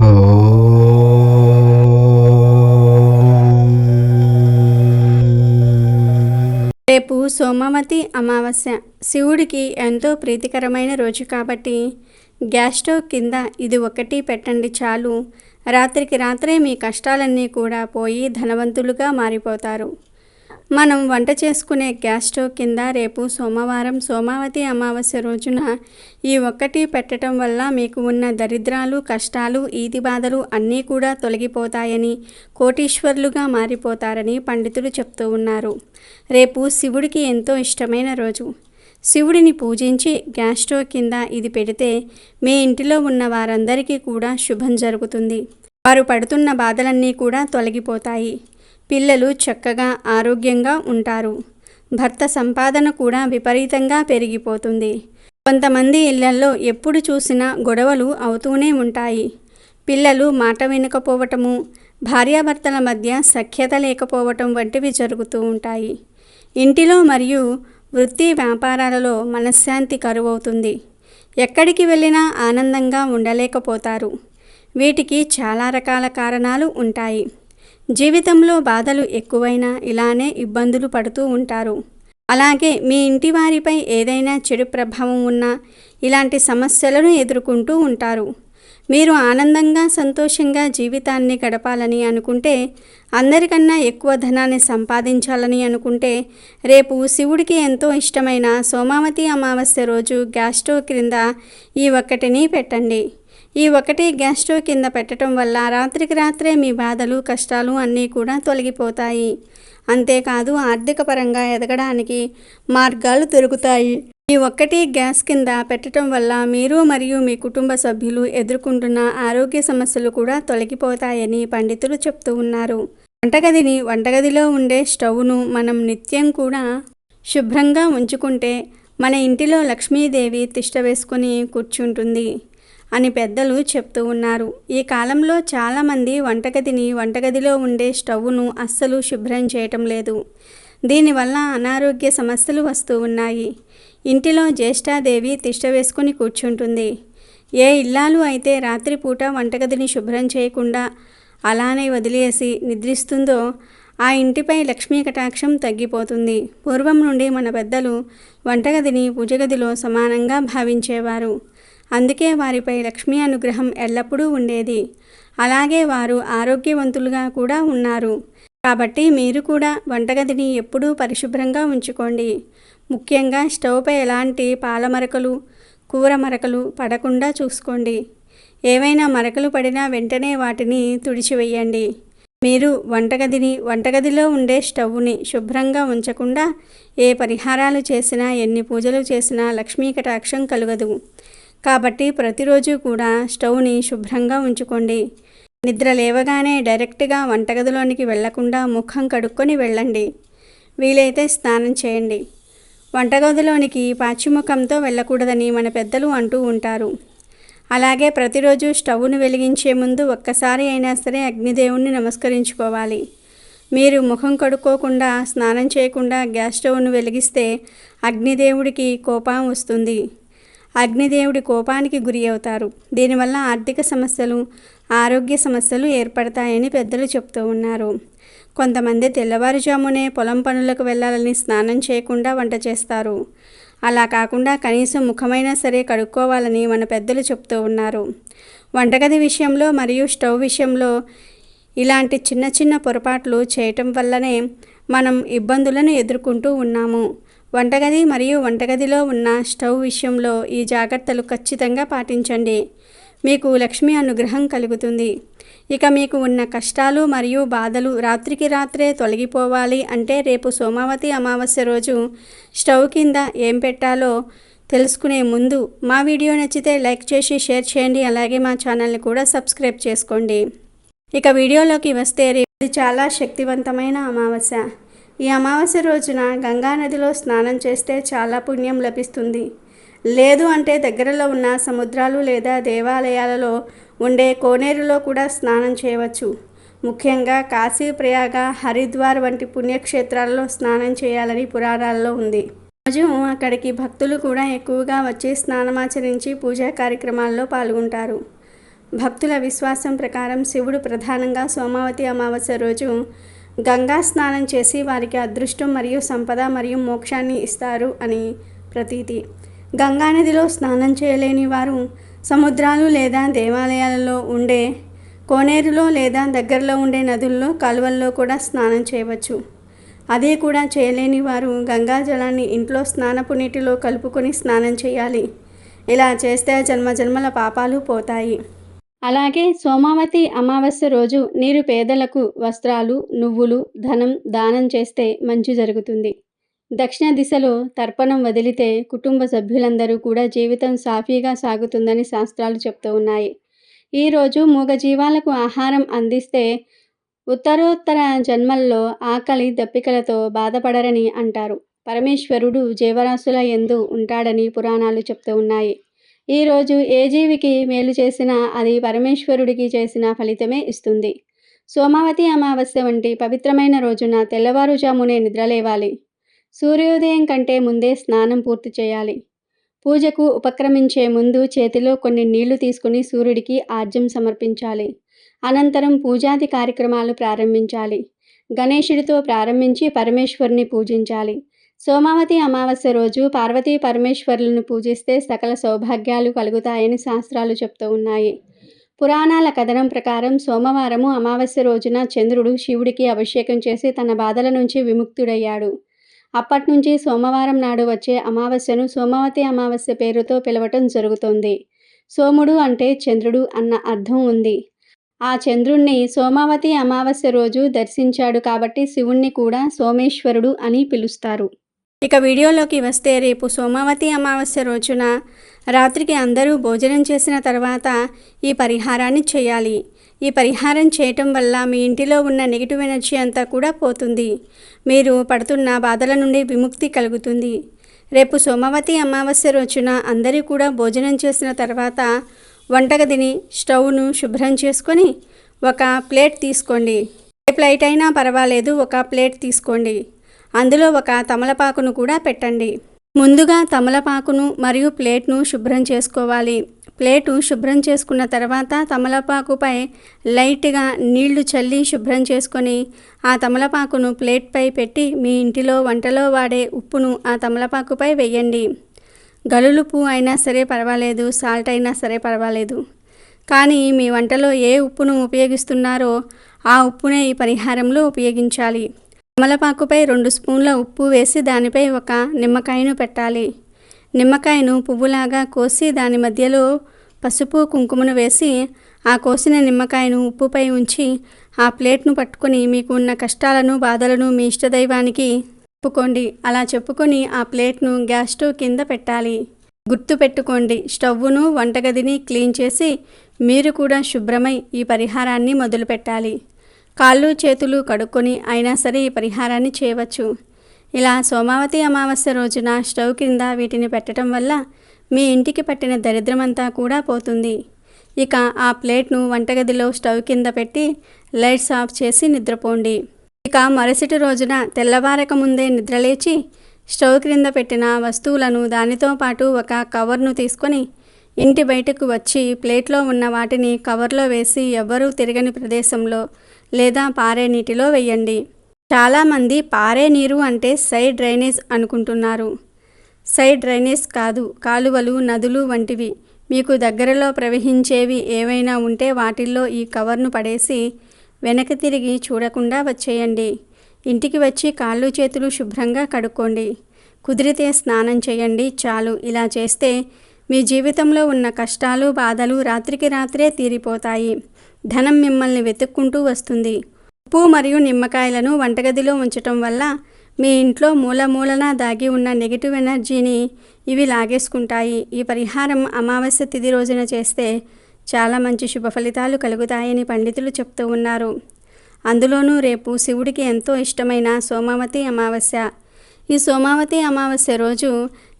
రేపు సోమవతి అమావాస్య. శివుడికి ఎంతో ప్రీతికరమైన రోజు కాబట్టి గ్యాస్ స్టవ్ కింద ఇది ఒకటి పెట్టండి చాలు. రాత్రికి రాత్రే మీ కష్టాలన్నీ కూడా పోయి ధనవంతులుగా మారిపోతారు. మనం వంట చేసుకునే గ్యాస్ స్టవ్ కింద రేపు సోమవారం సోమావతి అమావాస్య రోజున ఈ ఒక్కటి పెట్టడం వల్ల మీకు ఉన్న దరిద్రాలు కష్టాలు ఈతి బాధలు అన్నీ కూడా తొలగిపోతాయని కోటీశ్వర్లుగా మారిపోతారని పండితులు చెప్తూ ఉన్నారు. రేపు శివుడికి ఎంతో ఇష్టమైన రోజు. శివుడిని పూజించి గ్యాస్ స్టవ్ కింద ఇది పెడితే మీ ఇంటిలో ఉన్న వారందరికీ కూడా శుభం జరుగుతుంది. వారు పడుతున్న బాధలన్నీ కూడా తొలగిపోతాయి. పిల్లలు చక్కగా ఆరోగ్యంగా ఉంటారు. భర్త సంపాదన కూడా విపరీతంగా పెరిగిపోతుంది. కొంతమంది ఇళ్ళల్లో ఎప్పుడు చూసినా గొడవలు అవుతూనే ఉంటాయి. పిల్లలు మాట వినకపోవటము భార్యాభర్తల మధ్య సఖ్యత లేకపోవటం వంటివి జరుగుతూ ఉంటాయి. ఇంటిలో మరియు వృత్తి వ్యాపారాలలో మనశ్శాంతి కరువవుతుంది. ఎక్కడికి వెళ్ళినా ఆనందంగా ఉండలేకపోతారు. వీటికి చాలా రకాల కారణాలు ఉంటాయి. జీవితంలో బాధలు ఎక్కువైనా ఇలానే ఇబ్బందులు పడుతూ ఉంటారు. అలాగే మీ ఇంటి వారిపై ఏదైనా చెడు ప్రభావం ఉన్నా ఇలాంటి సమస్యలను ఎదుర్కొంటూ ఉంటారు. మీరు ఆనందంగా సంతోషంగా జీవితాన్ని గడపాలని అనుకుంటే అందరికన్నా ఎక్కువ ధనాన్ని సంపాదించాలని అనుకుంటే రేపు శివుడికి ఎంతో ఇష్టమైన సోమావతి అమావాస్య రోజు గ్యాస్ క్రింద ఈ ఒక్కటిని పెట్టండి. ఈ ఒకటి గ్యాస్ స్టవ్ కింద పెట్టడం వల్ల రాత్రికి రాత్రే మీ బాధలు కష్టాలు అన్నీ కూడా తొలగిపోతాయి. అంతేకాదు ఆర్థిక పరంగా ఎదగడానికి మార్గాలు దొరుకుతాయి. ఈ ఒక్కటి గ్యాస్ కింద పెట్టడం వల్ల మీరు మరియు మీ కుటుంబ సభ్యులు ఎదుర్కొంటున్న ఆరోగ్య సమస్యలు కూడా తొలగిపోతాయని పండితులు చెప్తూ ఉన్నారు. వంటగదిని వంటగదిలో ఉండే స్టవ్ను మనం నిత్యం కూడా శుభ్రంగా ఉంచుకుంటే మన ఇంటిలో లక్ష్మీదేవి తిష్ట వేసుకొని కూర్చుంటుంది. అని పెద్దలు చెప్తూ ఉన్నారు. ఈ కాలంలో చాలామంది వంటగదిని వంటగదిలో ఉండే స్టవ్ను అస్సలు శుభ్రం చేయటం లేదు. దీనివల్ల అనారోగ్య సమస్యలు వస్తూ ఉన్నాయి. ఇంటిలో జ్యేష్ఠాదేవి తిష్ట వేసుకుని కూర్చుంటుంది. ఏ ఇల్లాలు అయితే రాత్రిపూట వంటగదిని శుభ్రం చేయకుండా అలానే వదిలేసి నిద్రిస్తుందో ఆ ఇంటిపై లక్ష్మీ కటాక్షం తగ్గిపోతుంది. పూర్వం నుండి మన పెద్దలు వంటగదిని పూజగదిలో సమానంగా భావించేవారు. అందుకే వారిపై లక్ష్మీ అనుగ్రహం ఎల్లప్పుడూ ఉండేది. అలాగే వారు ఆరోగ్యవంతులుగా కూడా ఉన్నారు. కాబట్టి మీరు కూడా వంటగదిని ఎప్పుడూ పరిశుభ్రంగా ఉంచుకోండి. ముఖ్యంగా స్టవ్పై ఎలాంటి పాల మరకలు కూర మరకలు పడకుండా చూసుకోండి. ఏవైనా మరకలు పడినా వెంటనే వాటిని తుడిచివేయండి. మీరు వంటగదిని వంటగదిలో ఉండే స్టవ్ని శుభ్రంగా ఉంచకుండా ఏ పరిహారాలు చేసినా ఎన్ని పూజలు చేసినా లక్ష్మీ కటాక్షం కలగదు. కాబట్టి ప్రతిరోజు కూడా స్టవ్ని శుభ్రంగా ఉంచుకోండి. నిద్ర లేవగానే డైరెక్ట్గా వంటగదిలోనికి వెళ్ళకుండా ముఖం కడుక్కొని వెళ్ళండి. వీలైతే స్నానం చేయండి. వంటగదిలోనికి పాచిముఖంతో వెళ్ళకూడదని మన పెద్దలు అంటూ ఉంటారు. అలాగే ప్రతిరోజు స్టవ్ను వెలిగించే ముందు ఒక్కసారి అయినా సరే అగ్నిదేవుణ్ణి నమస్కరించుకోవాలి. మీరు ముఖం కడుక్కోకుండా స్నానం చేయకుండా గ్యాస్ స్టవ్ను వెలిగిస్తే అగ్నిదేవుడికి కోపం వస్తుంది. అగ్నిదేవుడి కోపానికి గురి అవుతారు. దీనివల్ల ఆర్థిక సమస్యలు ఆరోగ్య సమస్యలు ఏర్పడతాయని పెద్దలు చెప్తూ ఉన్నారు. కొంతమంది తెల్లవారుజామునే పొలం పనులకు వెళ్ళాలని స్నానం చేయకుండా వంట చేస్తారు. అలా కాకుండా కనీసం ముఖమైనా సరే కడుక్కోవాలని మన పెద్దలు చెప్తూ ఉన్నారు. వంటగది విషయంలో మరియు స్టవ్ విషయంలో ఇలాంటి చిన్న చిన్న పొరపాట్లు చేయటం వల్లనే మనం ఇబ్బందులను ఎదుర్కొంటూ ఉన్నాము. వంటగది మరియు వంటగదిలో ఉన్న స్టవ్ విషయంలో ఈ జాగ్రత్తలు ఖచ్చితంగా పాటించండి. మీకు లక్ష్మి అనుగ్రహం కలుగుతుంది. ఇక మీకు ఉన్న కష్టాలు మరియు బాధలు రాత్రికి రాత్రే తొలగిపోవాలి అంటే రేపు సోమావతి అమావాస్య రోజు స్టవ్ కింద ఏం పెట్టాలో తెలుసుకునే ముందు మా వీడియో నచ్చితే లైక్ చేసి షేర్ చేయండి. అలాగే మా ఛానల్ని కూడా సబ్స్క్రైబ్ చేసుకోండి. ఇక వీడియోలోకి వస్తే ఇది చాలా శక్తివంతమైన అమావాస్య. ఈ అమావాస్య రోజున గంగా నదిలో స్నానం చేస్తే చాలా పుణ్యం లభిస్తుంది. లేదు అంటే దగ్గరలో ఉన్న సముద్రాలు లేదా దేవాలయాలలో ఉండే కోనేరులో కూడా స్నానం చేయవచ్చు. ముఖ్యంగా కాశీ ప్రయాగ హరిద్వార్ వంటి పుణ్యక్షేత్రాలలో స్నానం చేయాలని పురాణాల్లో ఉంది. రోజు అక్కడికి భక్తులు కూడా ఎక్కువగా వచ్చి స్నానమాచరించి పూజా కార్యక్రమాల్లో పాల్గొంటారు. భక్తుల విశ్వాసం ప్రకారం శివుడు ప్రధానంగా సోమావతి అమావాస్య రోజు గంగా స్నానం చేసి వారికి అదృష్టం మరియు సంపద మరియు మోక్షాన్ని ఇస్తారు అని ప్రతీతి. గంగా నదిలో స్నానం చేయలేని వారు సముద్రాలు లేదా దేవాలయాలలో ఉండే కోనేరులో లేదా దగ్గరలో ఉండే నదుల్లో కాలువల్లో కూడా స్నానం చేయవచ్చు. అదే కూడా చేయలేని వారు గంగా జలాన్ని ఇంట్లో స్నానపు నీటిలో కలుపుకొని స్నానం చేయాలి. ఇలా చేస్తే జన్మ జన్మల పాపాలు పోతాయి. అలాగే సోమావతి అమావాస్య రోజు నీరు పేదలకు వస్త్రాలు నువ్వులు ధనం దానం చేస్తే మంచి జరుగుతుంది. దక్షిణ దిశలో తర్పణం వదిలితే కుటుంబ సభ్యులందరూ కూడా జీవితం సాఫీగా సాగుతుందని శాస్త్రాలు చెప్తూ ఉన్నాయి. ఈరోజు మూగజీవాలకు ఆహారం అందిస్తే ఉత్తరోత్తర జన్మల్లో ఆకలి దప్పికలతో బాధపడరని అంటారు. పరమేశ్వరుడు జీవరాశుల ఎందు ఉంటాడని పురాణాలు చెప్తూ ఉన్నాయి. ఈరోజు ఏ జీవికి మేలు చేసినా అది పరమేశ్వరుడికి చేసిన ఫలితమే ఇస్తుంది. సోమావతి అమావాస్య వంటి పవిత్రమైన రోజున తెల్లవారుజామునే నిద్రలేవాలి సూర్యోదయం కంటే ముందే స్నానం పూర్తి చేయాలి. పూజకు ఉపక్రమించే ముందు చేతిలో కొన్ని నీళ్ళు తీసుకుని సూర్యుడికి ఆర్జం సమర్పించాలి. అనంతరం పూజాది కార్యక్రమాలు ప్రారంభించాలి. గణేశుడితో ప్రారంభించి పరమేశ్వరుని పూజించాలి. సోమావతి అమావాస్య రోజు పార్వతీ పరమేశ్వరులను పూజిస్తే సకల సౌభాగ్యాలు కలుగుతాయని శాస్త్రాలు చెప్తూ ఉన్నాయి. పురాణాల కథనం ప్రకారం సోమవారము అమావాస్య రోజున చంద్రుడు శివుడికి అభిషేకం చేసి తన బాధల నుంచి విముక్తుడయ్యాడు. అప్పటి నుంచి సోమవారం నాడు వచ్చే అమావాస్యను సోమవతి అమావాస్య పేరుతో పిలవటం జరుగుతోంది. సోముడు అంటే చంద్రుడు అన్న అర్థం ఉంది. ఆ చంద్రుణ్ణి సోమావతి అమావాస్య రోజు దర్శించాడు కాబట్టి శివుణ్ణి కూడా సోమేశ్వరుడు అని పిలుస్తారు. ఇక వీడియోలోకి వస్తే రేపు సోమావతి అమావాస్య రోజున రాత్రికి అందరూ భోజనం చేసిన తర్వాత ఈ పరిహారాన్ని చేయాలి. ఈ పరిహారం చేయటం వల్ల మీ ఇంటిలో ఉన్న నెగిటివ్ ఎనర్జీ అంతా కూడా పోతుంది. మీరు పడుతున్న బాధల నుండి విముక్తి కలుగుతుంది. రేపు సోమవతి అమావాస్య రోజున అందరూ కూడా భోజనం చేసిన తర్వాత వంటగదిని స్టవ్ను శుభ్రం చేసుకొని ఒక ప్లేట్ తీసుకోండి. ఏ ప్లేట్ అయినా పర్వాలేదు ఒక ప్లేట్ తీసుకోండి. అందులో ఒక తమలపాకును కూడా పెట్టండి. ముందుగా తమలపాకును మరియు ప్లేట్ను శుభ్రం చేసుకోవాలి. ప్లేటు శుభ్రం చేసుకున్న తర్వాత తమలపాకుపై లైట్గా నీళ్ళు చల్లి శుభ్రం చేసుకొని ఆ తమలపాకును ప్లేట్పై పెట్టి మీ ఇంటిలో వంటలో వాడే ఉప్పును ఆ తమలపాకుపై వేయండి. గలులుపు అయినా సరే పర్వాలేదు సాల్ట్ అయినా సరే పర్వాలేదు. కానీ మీ వంటలో ఏ ఉప్పును ఉపయోగిస్తున్నారో ఆ ఉప్పునే ఈ పరిహారంలో ఉపయోగించాలి. తమలపాకుపై రెండు స్పూన్ల ఉప్పు వేసి దానిపై ఒక నిమ్మకాయను పెట్టాలి. నిమ్మకాయను పువ్వులాగా కోసి దాని మధ్యలో పసుపు కుంకుమను వేసి ఆ కోసిన నిమ్మకాయను ఉప్పుపై ఉంచి ఆ ప్లేట్ను పట్టుకొని మీకు ఉన్న కష్టాలను బాధలను మీ ఇష్టదైవానికి చెప్పుకోండి. అలా చెప్పుకొని ఆ ప్లేట్ను గ్యాస్ స్టవ్ కింద పెట్టాలి. గుర్తు పెట్టుకోండి స్టవ్వును వంటగదిని క్లీన్ చేసి మీరు కూడా శుభ్రమై ఈ పరిహారాన్ని మొదలుపెట్టాలి. కాళ్ళు చేతులు కడుక్కొని అయినా సరే ఈ పరిహారాన్ని చేయవచ్చు. ఇలా సోమావతి అమావాస్య రోజున స్టవ్ కింద వీటిని పెట్టడం వల్ల మీ ఇంటికి పట్టిన దరిద్రమంతా కూడా పోతుంది. ఇక ఆ ప్లేట్ను వంటగదిలో స్టవ్ కింద పెట్టి లైట్స్ ఆఫ్ చేసి నిద్రపోండి. ఇక మరుసటి రోజున తెల్లవారక ముందే నిద్రలేచి స్టవ్ క్రింద పెట్టిన వస్తువులను దానితో పాటు ఒక కవర్ను తీసుకొని ఇంటి బయటకు వచ్చి ప్లేట్లో ఉన్న వాటిని కవర్లో వేసి ఎవ్వరూ తిరగని ప్రదేశంలో లేదా పారే నీటిలో వేయండి. చాలామంది పారే నీరు అంటే సైడ్ డ్రైనేజ్ అనుకుంటున్నారు. సైడ్ డ్రైనేజ్ కాదు కాలువలు నదులు వంటివి. మీకు దగ్గరలో ప్రవహించేవి ఏవైనా ఉంటే వాటిల్లో ఈ కవర్ను పడేసి వెనక్కి తిరిగి చూడకుండా వచ్చేయండి. ఇంటికి వచ్చి కాళ్ళు చేతులు శుభ్రంగా కడుక్కోండి. కుదిరితే స్నానం చేయండి చాలు. ఇలా చేస్తే మీ జీవితంలో ఉన్న కష్టాలు బాధలు రాత్రికి రాత్రే తీరిపోతాయి. ధనం మిమ్మల్ని వెతుక్కుంటూ వస్తుంది. ఉప్పు మరియు నిమ్మకాయలను వంటగదిలో ఉంచటం వల్ల మీ ఇంట్లో మూల మూలన దాగి ఉన్న నెగిటివ్ ఎనర్జీని ఇవి లాగేసుకుంటాయి. ఈ పరిహారం అమావాస్య తిథి రోజున చేస్తే చాలా మంచి శుభ ఫలితాలు కలుగుతాయని పండితులు చెప్తూ ఉన్నారు. అందులోనూ రేపు శివుడికి ఎంతో ఇష్టమైన సోమావతి అమావాస్య. ఈ సోమావతి అమావాస్య రోజు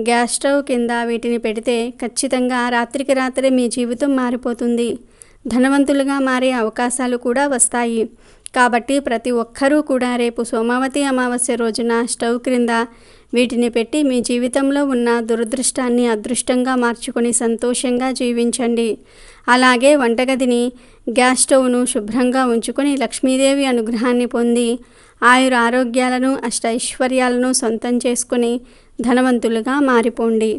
గ్యాస్ స్టవ్ కింద వీటిని పెడితే ఖచ్చితంగా రాత్రికి రాత్రే మీ జీవితం మారిపోతుంది. ధనవంతులుగా మారే అవకాశాలు కూడా వస్తాయి. కాబట్టి ప్రతి ఒక్కరూ కూడా రేపు సోమావతి అమావాస్య రోజున స్టవ్ క్రింద వీటిని పెట్టి మీ జీవితంలో ఉన్న దురదృష్టాన్ని అదృష్టంగా మార్చుకొని సంతోషంగా జీవించండి. అలాగే వంటగదిని గ్యాస్ స్టవ్ను శుభ్రంగా ఉంచుకొని లక్ష్మీదేవి అనుగ్రహాన్ని పొంది ఆయుర ఆరోగ్యాలను అష్టైశ్వర్యాలను సొంతం చేసుకుని ధనవంతులుగా మారిపోండి.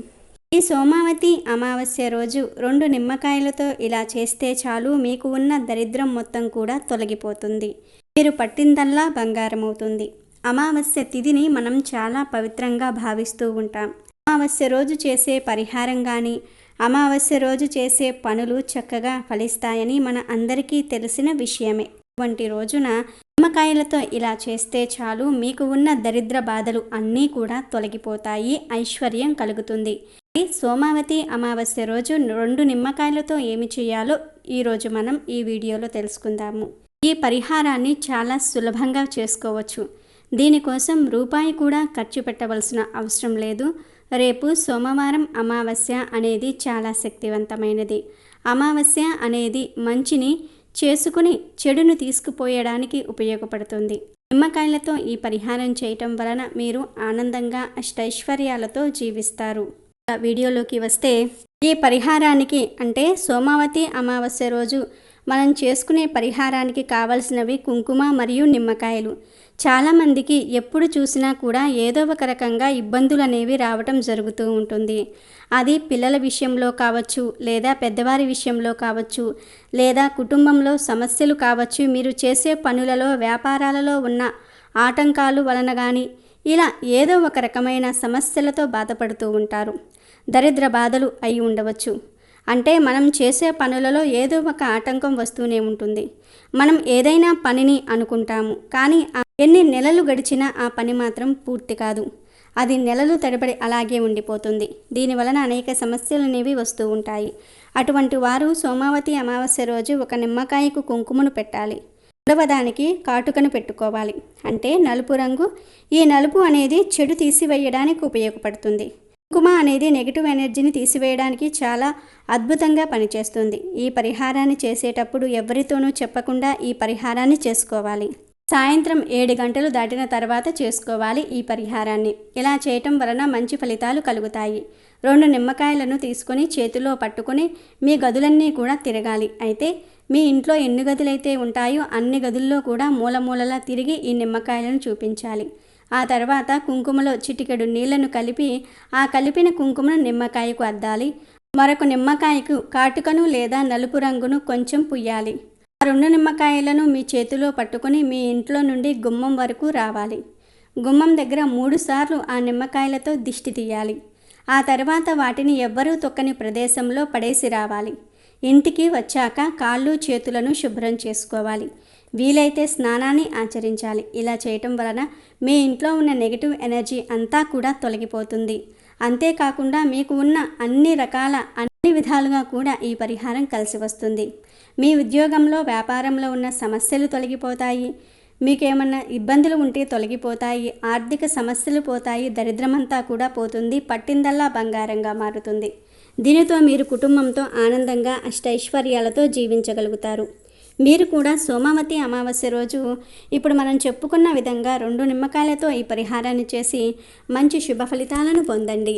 ఈ సోమావతి అమావాస్య రోజు రెండు నిమ్మకాయలతో ఇలా చేస్తే చాలు మీకు ఉన్న దరిద్రం మొత్తం కూడా తొలగిపోతుంది. మీరు పట్టిందల్లా బంగారం అవుతుంది అమావాస్య తిథిని మనం చాలా పవిత్రంగా భావిస్తూ ఉంటాం. అమావాస్య రోజు చేసే పరిహారం కానీ అమావాస్య రోజు చేసే పనులు చక్కగా ఫలిస్తాయని మన అందరికీ తెలిసిన విషయమే. వంటి రోజున నిమ్మకాయలతో ఇలా చేస్తే చాలు మీకు ఉన్న దరిద్ర బాధలు అన్నీ కూడా తొలగిపోతాయి ఐశ్వర్యం కలుగుతుంది. సోమావతి అమావాస్య రోజు రెండు నిమ్మకాయలతో ఏమి చేయాలో ఈరోజు మనం ఈ వీడియోలో తెలుసుకుందాము. ఈ పరిహారాన్ని చాలా సులభంగా చేసుకోవచ్చు. దీనికోసం రూపాయి కూడా ఖర్చు పెట్టవలసిన అవసరం లేదు. రేపు సోమవారం అమావాస్య అనేది చాలా శక్తివంతమైనది. అమావాస్య అనేది మంచిని చేసుకుని చెడును తీసుకుపోయడానికి ఉపయోగపడుతుంది. నిమ్మకాయలతో ఈ పరిహారం చేయటం వలన మీరు ఆనందంగా అష్టైశ్వర్యాలతో జీవిస్తారు. వీడియోలోకి వస్తే ఈ పరిహారానికి అంటే సోమావతి అమావాస్య రోజు మనం చేసుకునే పరిహారానికి కావలసినవి కుంకుమ మరియు నిమ్మకాయలు. చాలామందికి ఎప్పుడు చూసినా కూడా ఏదో ఒక రకంగా ఇబ్బందులు అనేవి రావటం జరుగుతూ ఉంటుంది. అది పిల్లల విషయంలో కావచ్చు లేదా పెద్దవారి విషయంలో కావచ్చు లేదా కుటుంబంలో సమస్యలు కావచ్చు మీరు చేసే పనులలో వ్యాపారాలలో ఉన్న ఆటంకాలు వలన కానీ ఇలా ఏదో ఒక రకమైన సమస్యలతో బాధపడుతూ ఉంటారు. దరిద్ర బాధలు అయి ఉండవచ్చు. అంటే మనం చేసే పనులలో ఏదో ఒక ఆటంకం వస్తూనే ఉంటుంది. మనం ఏదైనా పనిని అనుకుంటాము కానీ ఎన్ని నెలలు గడిచినా ఆ పని మాత్రం పూర్తి కాదు. అది నెలలు తడబడి అలాగే ఉండిపోతుంది. దీని వలన అనేక సమస్యలు అనేవి వస్తూ ఉంటాయి. అటువంటి వారు సోమావతి అమావాస్య రోజు ఒక నిమ్మకాయకు కుంకుమను పెట్టాలి. మూడవదానికి కాటుకను పెట్టుకోవాలి. అంటే నలుపు రంగు. ఈ నలుపు అనేది చెడు తీసివేయడానికి ఉపయోగపడుతుంది. కుంకుమ అనేది నెగిటివ్ ఎనర్జీని తీసివేయడానికి చాలా అద్భుతంగా పనిచేస్తుంది. ఈ పరిహారాన్ని చేసేటప్పుడు ఎవరితోనూ చెప్పకుండా ఈ పరిహారాన్ని చేసుకోవాలి. సాయంత్రం ఏడు గంటలు దాటిన తర్వాత చేసుకోవాలి ఈ పరిహారాన్ని. ఇలా చేయటం వలన మంచి ఫలితాలు కలుగుతాయి. రెండు నిమ్మకాయలను తీసుకొని చేతిలో పట్టుకొని మీ గదులన్నీ కూడా తిరగాలి. అయితే మీ ఇంట్లో ఎన్ని గదులైతే ఉంటాయో అన్ని గదుల్లో కూడా మూలమూలలా తిరిగి ఈ నిమ్మకాయలను చూపించాలి. ఆ తర్వాత కుంకుమలో చిటికెడు నీళ్ళను కలిపి ఆ కలిపిన కుంకుమను నిమ్మకాయకు అద్దాలి. మరొక నిమ్మకాయకు కాటుకను లేదా నలుపు రంగును కొంచెం పుయ్యాలి. ఆ రెండు నిమ్మకాయలను మీ చేతిలో పట్టుకొని మీ ఇంట్లో నుండి గుమ్మం వరకు రావాలి. గుమ్మం దగ్గర మూడు సార్లు ఆ నిమ్మకాయలతో దిష్టి తీయాలి. ఆ తర్వాత వాటిని ఎవ్వరూ తొక్కని ప్రదేశంలో పడేసి రావాలి. ఇంటికి వచ్చాక కాళ్ళు చేతులను శుభ్రం చేసుకోవాలి. వీలైతే స్నానాన్ని ఆచరించాలి. ఇలా చేయటం వలన మీ ఇంట్లో ఉన్న నెగిటివ్ ఎనర్జీ అంతా కూడా తొలగిపోతుంది. అంతేకాకుండా మీకు ఉన్న అన్ని రకాల అన్ని విధాలుగా కూడా ఈ పరిహారం కలిసి వస్తుంది. మీ ఉద్యోగంలో వ్యాపారంలో ఉన్న సమస్యలు తొలగిపోతాయి. మీకేమన్నా ఇబ్బందులు ఉంటే తొలగిపోతాయి ఆర్థిక సమస్యలు పోతాయి దరిద్రమంతా కూడా పోతుంది పట్టిందల్లా బంగారంగా మారుతుంది. దీనితో మీరు కుటుంబంతో ఆనందంగా అష్టైశ్వర్యాలతో జీవించగలుగుతారు. మీరు కూడా సోమావతి అమావాస్య రోజు ఇప్పుడు మనం చెప్పుకున్న విధంగా రెండు నిమ్మకాయలతో ఈ పరిహారాన్ని చేసి మంచి శుభ ఫలితాలను పొందండి.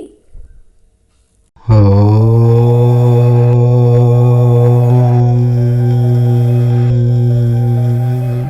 ఓ